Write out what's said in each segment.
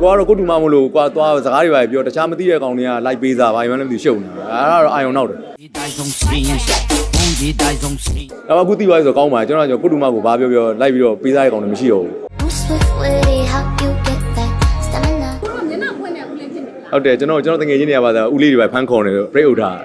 ကိုကတော့ကိုတူမမလို့ကွာသွားစကားတွေပါပြောတခြားမသိတဲ့ကောင်တွေကလိုက်ပေးစားဘာမှလည်းမသိရှုပ်နေတာအဲ့ဒါတော့အာယုံနောက်တယ်ဒီတိုင်းဆုံးစင်းရင်ဘုံဒီတိုင်းဆုံးစင်းဒါပေမဲ့အခုသိသွားပြီဆိုတော့ကောင်းပါကျွန်တော်ကကိုတူမကိုဘာပြောပြောလိုက်ပြီးတော့ပေးစားတဲ့ကောင်တွေမရှိတော့ဘူး I'm swift witty, how you get that stamina? ကိုမျက်နှာဖွင့်နေဦးလေးဖြစ်နေလားဟုတ်တယ်ကျွန်တော်ကျွန်တော်တငယ်ချင်းတွေကပါဆိုဦးလေးတွေပဲဖမ်းခေါ်နေလို့ break ဥထား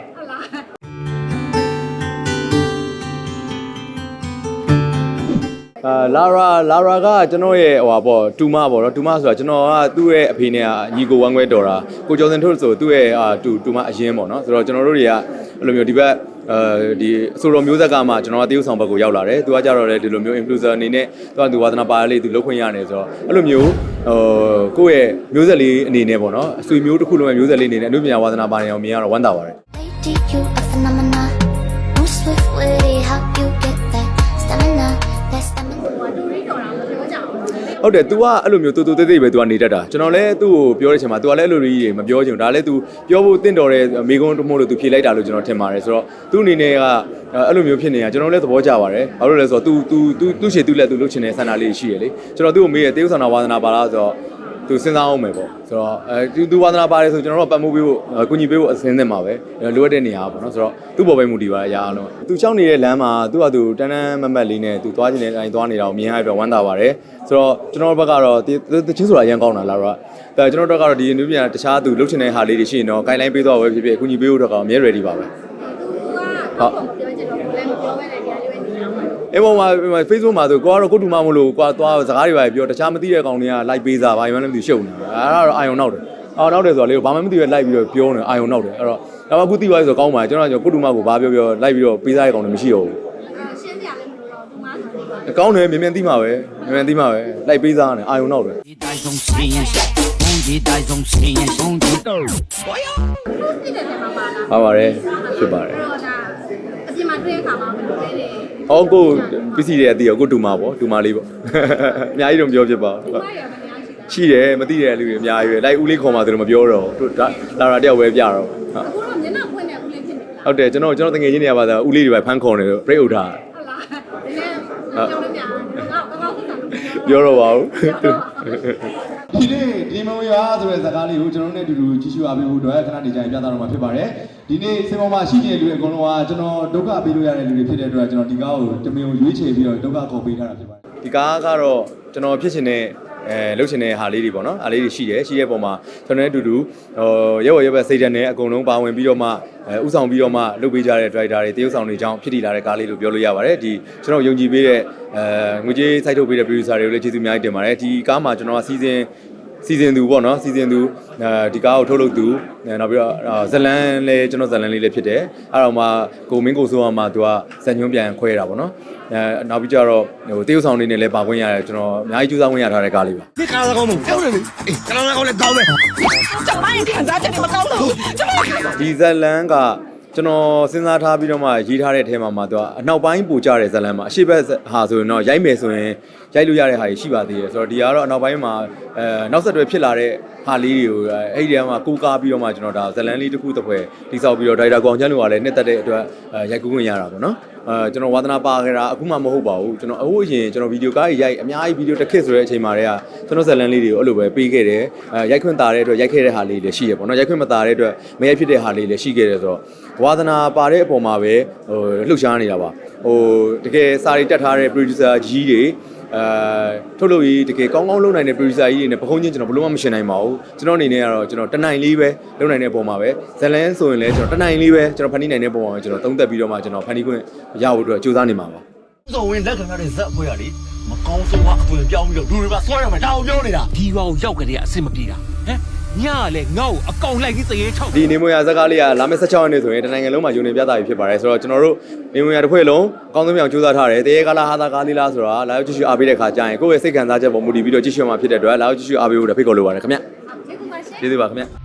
အာလာရာလာရာကကျွန်တော်ရဲ့ဟိုပါပေါ့တူမပေါ့နော်တူမဆိုတာကျွန်တော်ကသူ့ရဲ့အဖေနဲ့ညီကိုဝမ်းခွဲတော်တာကိုကျော်စင်ထုတ်ဆိုသူ့ရဲ့အာတူတူမအရင်ပေါ့နော်ဆိုတော့ကျွန်တော်တို့တွေကအဲ့လိုမျိုးဒီဘက်အဲဒီအဆိုတော်မျိုးဆက်ကမှကျွန်တော်ကတရုတ်ဆောင်ဘက်ကိုရောက်လာတယ်သူကကြတော့လေဒီလိုမျိုး influencer အနေနဲ့သူကသူဝါသနာပါလေးသူလုပ်ခွင့်ရတယ်ဆိုတော့အဲ့လိုမျိုးဟိုကိုယ့်ရဲ့မျိုးဆက်လေးအနေနဲ့ပေါ့နော်အဆွေမျိုးတစ်ခုလုံးရဲ့မျိုးဆက်လေးအနေနဲ့အနုပညာဝါသနာပါနေအောင်မြင်ရတော့ဝမ်းသာပါတယ် ဟုတ်တယ် तू ကအဲ့လိုမျိုးတူတူတိတ်တိတ်ပဲ तू ကနေတတ်တာကျွန်တော်လည်းသူ့ကိုပြောတဲ့အချိန်မှာ तू ကလည်းအဲ့လိုကြီးတွေမပြောချင်ဘူးဒါလည်း तू ပြောဖို့တင့်တော်တဲ့မိကုန်းတမို့လို့ तू ဖြေလိုက်တာလို့ကျွန်တော်ထင်ပါတယ်ဆိုတော့သူ့အနေနဲ့ကအဲ့လိုမျိုးဖြစ်နေတာကျွန်တော်လည်းသဘောကျပါတယ်ဘာလို့လဲဆိုတော့ तू तू तू သူ့ရှေ့သူ့လက် तू လုပ်ချင်တဲ့ဆန္ဒလေးရှိရလေကျွန်တော်သူ့ကိုမေးရတေးဥဆောင်တာဝါသနာပါလားဆိုတော့ သူစဉ်းစားအောင်မယ်ပေါ့ဆိုတော့အဲသူသူဝါသနာပါတယ်ဆိုကျွန်တော်တို့ပတ်မှုပေးဖို့အကူညီပေးဖို့အစင်းသင့်မှာပဲလိုအပ်တဲ့နေရာပေါ့နော်ဆိုတော့သူ့ပေါ်ပဲမူတည်ပါအရာအလုံးသူချောင်းနေတဲ့လမ်းမှာသူ့ဟာသူတန်းတန်းမတ်မတ်လေးနဲ့သူသွားချင်တဲ့အတိုင်းသွားနေတာကိုမြင်ရတဲ့အတွက်ဝမ်းသာပါတယ်ဆိုတော့ကျွန်တော်တို့ဘက်ကတော့ဒီတချင်းဆိုတာအရင်ကောင်းတာလားတော့အဲကျွန်တော်တို့ကတော့ဒီနည်းပြန်တခြားသူလှုပ်ချင်တဲ့ဟာလေးတွေရှိရင်တော့ guideline ပေးတော့ပဲဖြစ်ဖြစ်အကူညီပေးဖို့တော့ကအများ ready ပါပဲသူကတော့မပြောချင်တော့ဘူးလည်းမပြောဘဲနဲ့ဒီအလေးပဲနေ အောင်ပါအဲ့ပေါ်မှာ Facebook မှာဆိုကိုကတော့ကိုတူမမလို့ကွာသွားစကားတွေပါပြောတခြားမသိတဲ့ကောင်တွေကလိုက်ပေးစားဘာမှလည်းမသိရှုပ်နေတာအဲ့ဒါတော့အာယုံနောက်တယ်အာနောက်တယ်ဆိုတော့လေဘာမှမသိပဲလိုက်ပြီးတော့ပြောနေအာယုံနောက်တယ်အဲ့တော့ဒါမှအခုသိသွားပြီဆိုတော့ကောင်းပါကျွန်တော်ကကိုတူမကိုဘာပြောပြောလိုက်ပြီးတော့ပေးစားတဲ့ကောင်တွေမရှိတော့ဘူးအဲရှင်းပြရလည်းမလို့တော့သူမဆိုနေပါကောင်းတယ်မြင်မြင်သိမှာပဲမြင်မြင်သိမှာပဲလိုက်ပေးစားနေအာယုံနောက်တယ်ဒီတိုင်းဆုံးစင်းရင်ဘုံဒီတိုင်းဆုံးစင်းရင်ဘုံဒီတော့ဘူးပြည့်တဲ့နေမှာပါလားပါပါတယ်ဖြစ်ပါတယ် တော့ဒါအပြင်မှာတွေ့တဲ့ခါမှာဘယ်လိုလဲနေဟောကိုပစ္စည်းတွေအတီးရောကိုတူမပေါ့တူမလေးပေါ့အများကြီးတော့မပြောဖြစ်ပါသူဘူးမရမများရှိတာရှိတယ်မသိတဲ့လူတွေအများကြီးပဲလိုက်ဦးလေးခေါ်မှသူတို့မပြောတော့ဘူးဒါလာတာတယောက်ပဲပြတော့ဟုတ်အခုတော့မျက်နှာဖွင့်နေဦးလေးဖြစ်နေလားဟုတ်တယ်ကျွန်တော်ကျွန်တော်တငယ်ချင်းတွေကပါဆိုဦးလေးတွေပဲဖမ်းခေါ်နေလို့ break ဥထား ဟုတ်လားဒီနေ့ပြောလို့များငါကောင်းကောင်းဆက်ဆက်ပြောတော့ပါဘူးဒီနေ့ဒီမုံရွာဆိုတဲ့ဇာတ်ကားလေးကိုကျွန်တော်တို့နဲ့အတူတူကြည့်ရှုအားပေးဖို့အတွက်ခဏနေကြရင်ပြသတော့မှာဖြစ်ပါတယ်ဒီနေ့စင်ပေါ်မှာရှိနေတဲ့လူတွေအကုန်လုံးကကျွန်တော်ဒုက္ခပေးလို့ရတဲ့လူတွေဖြစ်တဲ့အတွက်ကျွန်တော်ဒီကားကိုတမင်ကိုရွေးချယ်ပြီးတော့ဒုက္ခခေါ်ပေးထားတာဖြစ်ပါတယ်ဒီကားကတော့ကျွန်တော်ဖြစ်ချင်တဲ့ အဲလှုပ်ချင်တဲ့ဟာလေးတွေပေါ့နော်အားလေးတွေရှိတယ်ရှိတဲ့ပုံမှာကျွန်တော်နဲ့အတူတူဟိုရဲဝရဲဘက်စိတ်ဓာတ်နဲ့အကုန်လုံးပါဝင်ပြီးတော့မှအဲဥဆောင်ပြီးတော့မှလုပ်ပေးကြတဲ့ driver တွေတရုပ်ဆောင်တွေကြောင့်ဖြစ်တည်လာတဲ့ကားလေးလို့ပြောလို့ရပါတယ်ဒီကျွန်တော်ယုံကြည်ပေးတဲ့အဲငွေကြေးစိုက်ထုတ်ပေးတဲ့ producer တွေကိုလည်းကျေးဇူးအများကြီးတင်ပါတယ်ဒီကားမှာကျွန်တော်ကစီစဉ် စီစဉ်သူပေါ့နော်စီစဉ်သူဒီကားကိုထုတ်လုပ်သူနောက်ပြီးတော့ဇလန်လည်းကျွန်တော်ဇလန်လေးလည်းဖြစ်တယ်အဲ့တော့မှကိုမင်းကိုဆိုအောင်မှသူကဇန်ညွန့်ပြန်ခွဲတာပေါ့နော်အဲနောက်ပြီးကြတော့ဟိုတေးဥဆောင်လေးနဲ့လည်းပါခွင့်ရတယ်ကျွန်တော်အများကြီးကြိုးစားခွင့်ရထားတဲ့ကားလေးပါဒီကားကောင်းမှုဟုတ်တယ်လေအေးကားကောင်းလည်းကောင်းမယ်ကျွန်မရင်ခံစားချက်တွေမကောင်းတော့ဘူးကျွန်မဒီဇလန်က ကျွန်တော်စဉ်းစားထားပြီးတော့မှရေးထားတဲ့အထဲမှာမှသူကအနောက်ပိုင်းပူကြတဲ့ဇလန်မှာအရှိဘက်ဟာဆိုရင်တော့ရိုက်မယ်ဆိုရင်ရိုက်လို့ရတဲ့ဟာတွေရှိပါသေးတယ်ဆိုတော့ဒီကတော့အနောက်ပိုင်းမှာအဲနောက်ဆက်တွဲဖြစ်လာတဲ့ဟာလေးတွေကိုအဲ့ဒီထဲမှာကိုးကားပြီးတော့မှကျွန်တော်ဒါဇလန်လေးတစ်ခုတစ်ဖွဲတိစောက်ပြီးတော့ဒိုက်တာကောင်ချမ်းလူကလည်းနှစ်သက်တဲ့အတွက်ရိုက်ကူးခွင့်ရတာပေါ့နော် အဲကျွန်တော်ဝါသနာပါခဲ့တာအခုမှမဟုတ်ပါဘူးကျွန်တော်အခုအရင်ကျွန်တော်ဗီဒီယိုကားကြီးရိုက်အများကြီးဗီဒီယိုတစ်ခစ်ဆိုတဲ့အချိန်မှာတည်းကကျွန်တော်ဇလန်လေးတွေကိုအဲ့လိုပဲပေးခဲ့တယ်အဲရိုက်ခွင့်တာတဲ့အတွက်ရိုက်ခဲ့တဲ့ဟာလေးတွေလည်းရှိရပေါ့နော်ရိုက်ခွင့်မတာတဲ့အတွက်မရိုက်ဖြစ်တဲ့ဟာလေးတွေလည်းရှိခဲ့တယ်ဆိုတော့ဝါသနာပါတဲ့အပေါ်မှာပဲဟိုလှုပ်ရှားနေတာပါဟိုတကယ်စာရီတက်ထားတဲ့ producer ကြီးတွေ အဲထုတ်လုပ်ရေးတကယ်ကောင်းကောင်းလုပ်နိုင်တဲ့ producer ကြီးတွေနဲ့ပခုံးချင်းကျွန်တော်ဘလို့မှမရှင်နိုင်ပါဘူးကျွန်တော်အနေနဲ့ကတော့ကျွန်တော်တနိုင်လေးပဲလုပ်နိုင်တဲ့အပေါ်မှာပဲဇလန်းဆိုရင်လည်းကျွန်တော်တနိုင်လေးပဲကျွန်တော်ဖန်တီးနိုင်တဲ့အပေါ်မှာကျွန်တော်သုံးသပ်ပြီးတော့မှကျွန်တော်ဖန်တီးခွင့်ရဖို့အတွက်ကြိုးစားနေမှာပါ။ဆိုဝင်လက်ခံရတဲ့ဇက်အပွဲကလေမကောင်းဆုံးကအသွင်ပြောင်းပြီးတော့လူတွေပါဆွဲရမယ်ဒါကိုပြောနေတာဒီရွာကိုရောက်ကလေးကအဆင်မပြေတာ။ ညကလည်းငါ့ကိုအကောင်လိုက်ကြီးတရေချောက်ဒီနေမွေရဇက်ကားလေးကလာမယ့်16ရက်နေ့ဆိုရင်တနိုင်ငံလုံးမှာယူနေပြတာပြီဖြစ်ပါတယ်ဆိုတော့ကျွန်တော်တို့နေမွေရတစ်ဖွဲ့လုံးအကောင်းဆုံးမြောင်ကြိုးစားထားတယ်တရေကားလားဟာသာကားလေးလားဆိုတာလာရောက်ကြည့်ရှုအားပေးတဲ့ခါကျရင်ကိုယ့်ရဲ့စိတ်ခံစားချက်ပေါ်မူတည်ပြီးတော့ကြည့်ရှုမှာဖြစ်တဲ့အတွက်လာရောက်ကြည့်ရှုအားပေးဖို့ဖိတ်ခေါ်လိုပါတယ်ခင်ဗျကျေးဇူးပါရှင်ကျေးဇူးပါခင်ဗျ